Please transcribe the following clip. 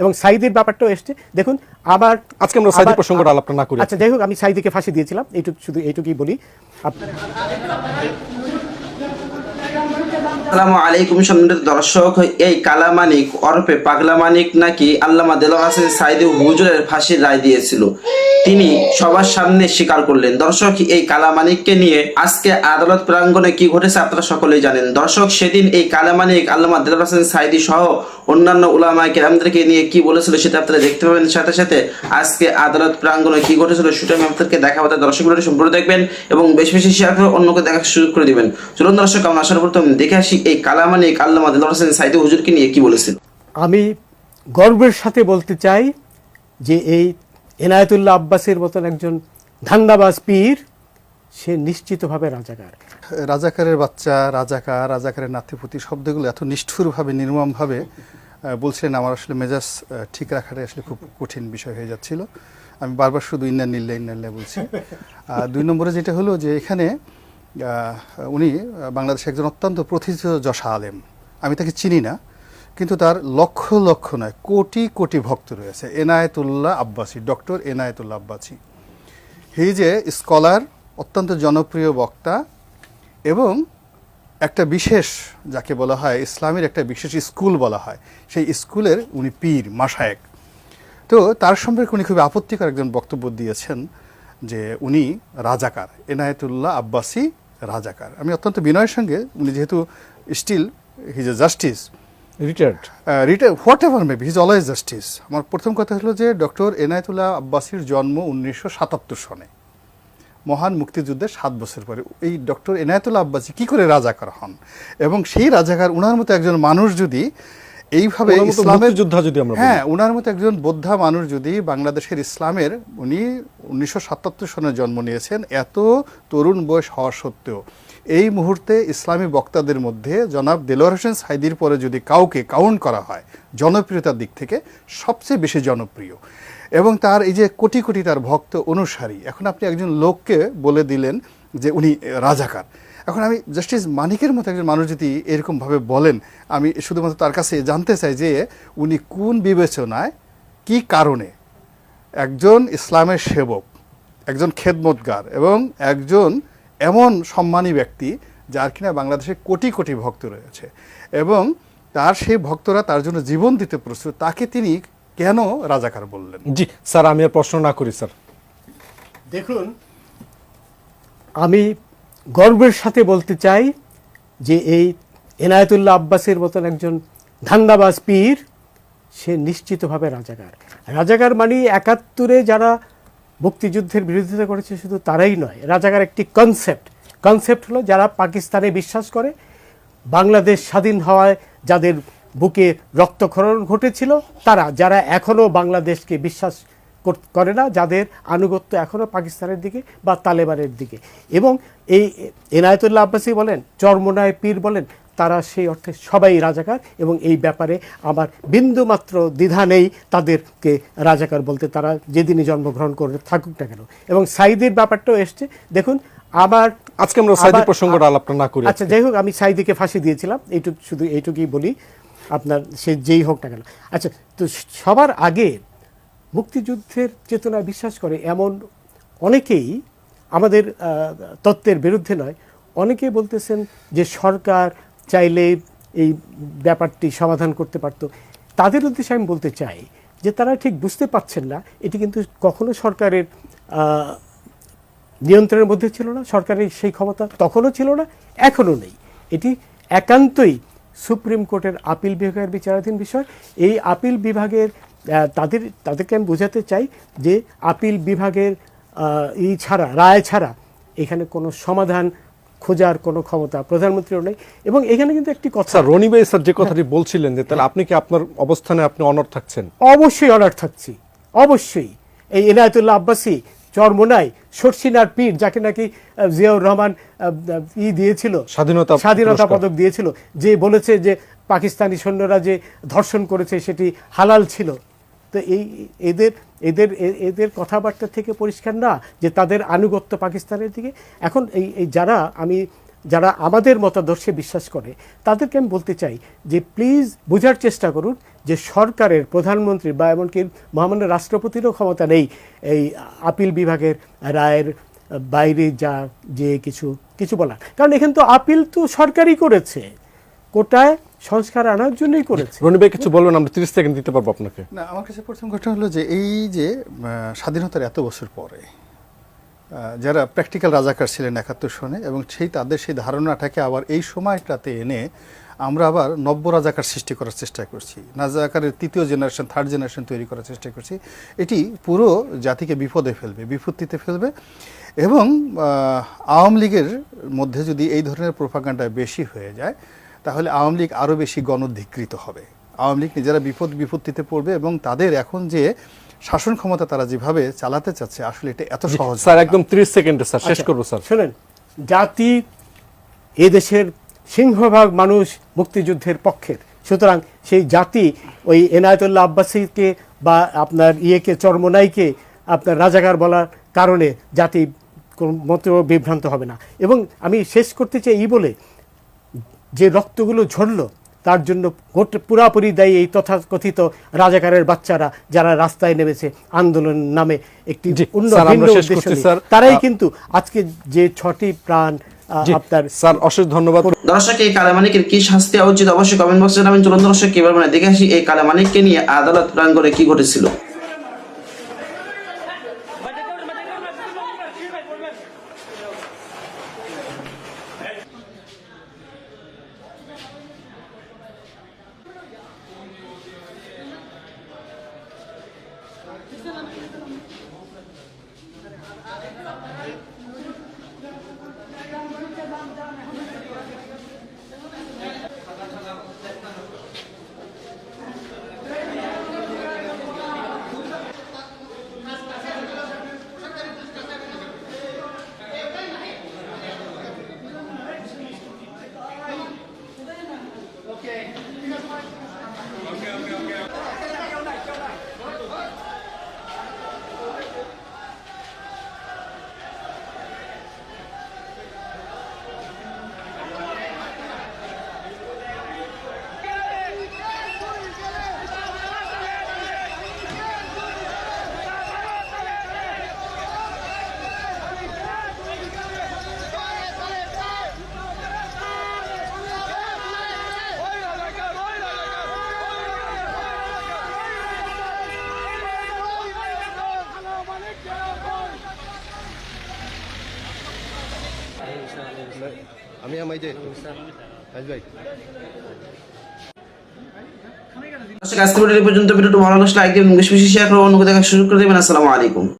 এবং সাইদের ব্যাপারটাও এসছে। দেখুন আবার আজকে আমরা সাইদির প্রসঙ্গটা আলাপটা না করি। আচ্ছা যাই হোক আমি সাইদিকে ফাঁসি দিয়েছিলাম। এইটুকু শুধু এইটুকুই বলি। আপনার আসসালামু আলাইকুম সম্মানিত দর্শক, এই কালামানিক অরপে পাগলা মানিক নাকি আল্লামা দেলোয়ার হাসান সাইদি হুজুরের ফাঁসির রায় দিয়েছিল। তিনি সবার সামনে স্বীকার করলেন। দর্শক, এই কালামানিককে নিয়ে আজকে আদালত প্রাঙ্গণে কি ঘটেছে আপনারা সকলেই জানেন। দর্শক, সেদিন এই কালামানিক আল্লামা দেলোয়ার হাসান সাইদি সহ অন্যান্য উলামা কেরামদেরকে নিয়ে কি বলেছিল সেটা আপনারা দেখতে পাবেন। সাথে সাথে আজকে আদালত প্রাঙ্গণে কি ঘটেছিল সেটা আমি আপনাদেরকে দেখাবো। তাই দর্শক সম্পূর্ণ দেখবেন এবং বেশি বেশি শেয়ার করে অন্যকে দেখার সুযোগ করে দিবেন। চলুন দর্শক, আমরা আসার প্রথম দেখে আসি এই কালামানিক আল্লামা দেলোয়ার হাসান সাইদি হুজুরকে নিয়ে কি বলেছিল আমি গর্বের সাথে বলতে চাই যে এই এনায়েতুল্লাহ আব্বাসের মতন একজন ধান্দাবাজ পীর সে নিশ্চিতভাবে রাজাকার। রাজাকারের বাচ্চা রাজাকার রাজাকারের নাতিপুতি শব্দগুলো এত নিষ্ঠুরভাবে নির্মমভাবে বলছিলেন আমার আসলে মেজাজ ঠিক রাখাটা আসলে খুব কঠিন বিষয় হয়ে যাচ্ছিল। আমি বারবার শুধু ইন্না নিল্লা ইন্না বলছি। আর দুই নম্বরে যেটা হলো যে এখানে উনি বাংলাদেশে একজন অত্যন্ত প্রথিত যশা আলেম। আমি তাকে চিনি না, কিন্তু তার লক্ষ লক্ষ নয়, কোটি কোটি ভক্ত রয়েছে। Enayetullah Abbasi, doctor Enayetullah Abbasi. He a scholar, অত্যন্ত জনপ্রিয় বক্তা এবং একটা বিশেষ, যাকে বলা হয় ইসলামের একটা বিশেষ স্কুল বলা হয়। সেই স্কুলের উনি পীর মাসায়েক তো তার সম্পর্কে উনি খুবই আপত্তিকর একজন বক্তব্য দিয়েছেন যে উনি রাজাকার, এনায়েতুল্লাহ আব্বাসী রাজাকার। আমি অত্যন্ত বিনয়ের সঙ্গে উনি যেহেতু still his a justice retired রিটার whatever maybe his always justice আমার প্রথম কথা হলো যে ডক্টর এনায়েতুল্লাহ আব্বাসীর জন্ম উনিশশো সাতাত্তর সনে। মহান মুক্তিযুদ্ধের সাত বছর পরে এই ডক্টর এনায়েতুল্লাহ আব্বাসী কি করে রাজাকার হন? এবং সেই রাজাকার উনার মতো একজন মানুষ যদি এইভাবে ইসলামের যোদ্ধা যদি আমরা হ্যাঁ উনার মতো একজন বোদ্ধা মানুষ যদি বাংলাদেশের ইসলামের উনি উনিশশো সাতাত্তর সনে জন্ম নিয়েছেন এত তরুণ বয়স হওয়া সত্ত্বেও। এই মুহূর্তে ইসলামী বক্তাদের মধ্যে জনাব দেলোয়ার হোসেন সাইদির পরে যদি কাউকে কাউন্ট করা হয় জনপ্রিয়তার দিক থেকে সবচেয়ে বেশি জনপ্রিয়। এবং তার এই যে কোটি কোটি তার ভক্ত অনুসারী এখন আপনি একজন লোককে বলে দিলেন যে উনি রাজাকার। এখন আমি জাস্টিস মানিকের মতো একজন মানুষ যদি এরকমভাবে বলেন আমি শুধুমাত্র তার কাছে জানতে চাই যে উনি কোন বিবেচনায় কি কারণে একজন ইসলামের সেবক একজন খেদমতগার এবং একজন এমন সম্মানী ব্যক্তি যার কিনা বাংলাদেশে কোটি কোটি ভক্ত রয়েছে এবং তার সেই ভক্তরা তার জন্য জীবন দিতে প্রস্তুত তাকে তিনি কেন রাজাকার বললেন? জি স্যার আমি আর প্রশ্ন না করি স্যার। দেখুন আমি গর্বের সাথে বলতে চাই যে এই এনায়েতুল্লাহ আব্বাসের মতন একজন ধান্দাবাজ পীর, সে নিশ্চিতভাবে রাজাকার। রাজাকার মানে একাত্তরে যারা মুক্তিযুদ্ধের বিরোধিতা করেছে শুধু তারাই নয়, রাজাকার একটি কনসেপ্ট কনসেপ্ট হলো যারা পাকিস্তানে বিশ্বাস করে, বাংলাদেশ স্বাধীন হওয়ায় যাদের বুকে রক্তক্ষরণ ঘটেছিল, তারা, যারা এখনও বাংলাদেশকে বিশ্বাস কর- করে না যাদের আনুগত্য এখনও পাকিস্তানের দিকে বা তালেবানের দিকে। এবং এই এনায়তুল্লাহ আব্বাসী বলেন চরমোনায় পীর বলেন তারা সেই অর্থে সবাই রাজাকার এবং এই ব্যাপারে আমার বিন্দুমাত্র দ্বিধা নেই তাদেরকে রাজাকার বলতে তারা যেদিনই জন্মগ্রহণ করে থাকুক না কেন। এবং সাইদের ব্যাপারটাও এসছে। দেখুন আবার আজকে আমরা সাইদি প্রসঙ্গটা আলাপটা না করি আচ্ছা যাই হোক আমি সাইদিকে ফাঁসি দিয়েছিলাম। এইটুকু শুধু এইটুকুই বলি আপনার সে যেই হোক না কেন। আচ্ছা তো সবার আগে মুক্তিযুদ্ধের চেতনায় বিশ্বাস করে এমন অনেকেই আমাদের তত্ত্বের বিরুদ্ধে নয়। অনেকে বলতেছেন যে সরকার চাইলে এই ব্যাপারটি সমাধান করতে পারতো। তাদের উদ্দেশ্যে আমি বলতে চাই যে তারা ঠিক বুঝতে পারছেন না, এটি কিন্তু কখনো সরকারের নিয়ন্ত্রণের মধ্যে ছিল না, সরকারের সেই ক্ষমতা তখনও ছিল না, এখনও নেই। এটি একান্তই সুপ্রিম কোর্টের আপিল বিভাগের বিচারাধীন বিষয়। এই আপিল বিভাগের তাদের তাদেরকে আমি বোঝাতে চাই যে আপিল বিভাগের ই ছাড়া রায় ছাড়া এখানে কোনো সমাধান খোঁজার কোনো ক্ষমতা প্রধানমন্ত্রীও নেই। এবং এখানে কিন্তু একটি কথা রনি ভাই স্যার যে কথাটি বলছিলেন যে তাহলে আপনি কি আপনার অবস্থানে আপনি অনর থাকছেন? অবশ্যই অনার থাকছি। অবশ্যই। এই এনায়তুল্লাহ আব্বাসী চরমোনাই সরসিনার পীর যাকে নাকি জিয়াউর রহমান ই দিয়েছিল। স্বাধীনতা স্বাধীনতা পদক দিয়েছিল। যে বলেছে যে পাকিস্তানি সৈন্যরা যে ধর্ষণ করেছে সেটি হালাল ছিল। তো এই এদের এদের এদের কথাবার্তা থেকে পরিষ্কার না যে তাদের আনুগত্য পাকিস্তানের দিকে। এখন এই এই যারা আমি, যারা আমাদের মতাদর্শে বিশ্বাস করে, তাদেরকে আমি বলতে চাই যে প্লিজ বোঝার চেষ্টা করুন যে সরকারের, প্রধানমন্ত্রী বা এমনকি মহামান্য রাষ্ট্রপতিরও ক্ষমতা নেই এই আপিল বিভাগের রায়ের বাইরে যা, যে কিছু কিছু বলার। কারণ এখানে তো আপিল তো সরকারই করেছে। কোটায় সংস্কার আনার জন্যই করেছে। রনি ভাই কিছু বলবেন? আমরা তিরিশ সেকেন্ড দিতে পারব আপনাকে। না আমার কাছে প্রথম ঘটনা হলো যে এই যে স্বাধীনতার এত বছর পরে যারা প্র্যাকটিক্যাল রাজাকার ছিলেন একাত্তর সনে এবং সেই তাদের সেই ধারণাটাকে আবার এই সময়টাতে এনে আমরা আবার নব্য রাজাকার সৃষ্টি করার চেষ্টা করছি। রাজাকারের তৃতীয় জেনারেশন থার্ড জেনারেশন তৈরি করার চেষ্টা করছি। এটি পুরো জাতিকে বিপদে ফেলবে বিপত্তিতে ফেলবে এবং আওয়ামী লীগের মধ্যে যদি এই ধরনের প্রোপাগান্ডা বেশি হয়ে যায় তাহলে আওয়ামী লীগ আরও বেশি গণধিকৃত হবে। আওয়ামী লীগ নিজেরা বিপদ বিপত্তিতে পড়বে এবং তাদের এখন যে শাসন ক্ষমতা তারা যেভাবে চালাতে চাচ্ছে আসলে এটা এত সহজ স্যার একদম তিরিশ সেকেন্ডে স্যার শেষ আচ্ছা, করব স্যার। শোনেন জাতি এদেশের সিংহভাগ মানুষ মুক্তিযুদ্ধের পক্ষের। সুতরাং সেই জাতি ওই এনায়তুল্লাহ আব্বাসীকে বা আপনার ইয়েকে চরমনাইকে আপনার রাজাকার বলার কারণে জাতি কোন মতো বিভ্রান্ত হবে না। এবং আমি শেষ করতে চাই এই বলে যে রক্তগুলো ঝরলো তার জন্য গোটা পুরাপুরি দায়ী এই তথাকথিত রাজাকারের বাচ্চারা যারা রাস্তায় নেমেছে আন্দোলন নামে একটি। তারাই কিন্তু আজকে যে ছটি প্রাণ আপনার স্যার অশেষ ধন্যবাদ। দর্শক এই কালামানিকের কি শাস্তি উচিত অবশ্যই কমেন্ট বক্সে জানাবেন। চলুন দর্শক এবার মানে দেখে আসি এই কালামানিককে নিয়ে আদালত প্রাঙ্গণে কি ঘটেছিল। আমি আমাই যে ভাই। আজকে পর্যন্ত। ভিডিওটি ভালো লাগলে লাইক দিবেন বেশি বেশি শেয়ার করুন অন্য দেখা সুযোগ করে দেবেন। আসসালামু আলাইকুম।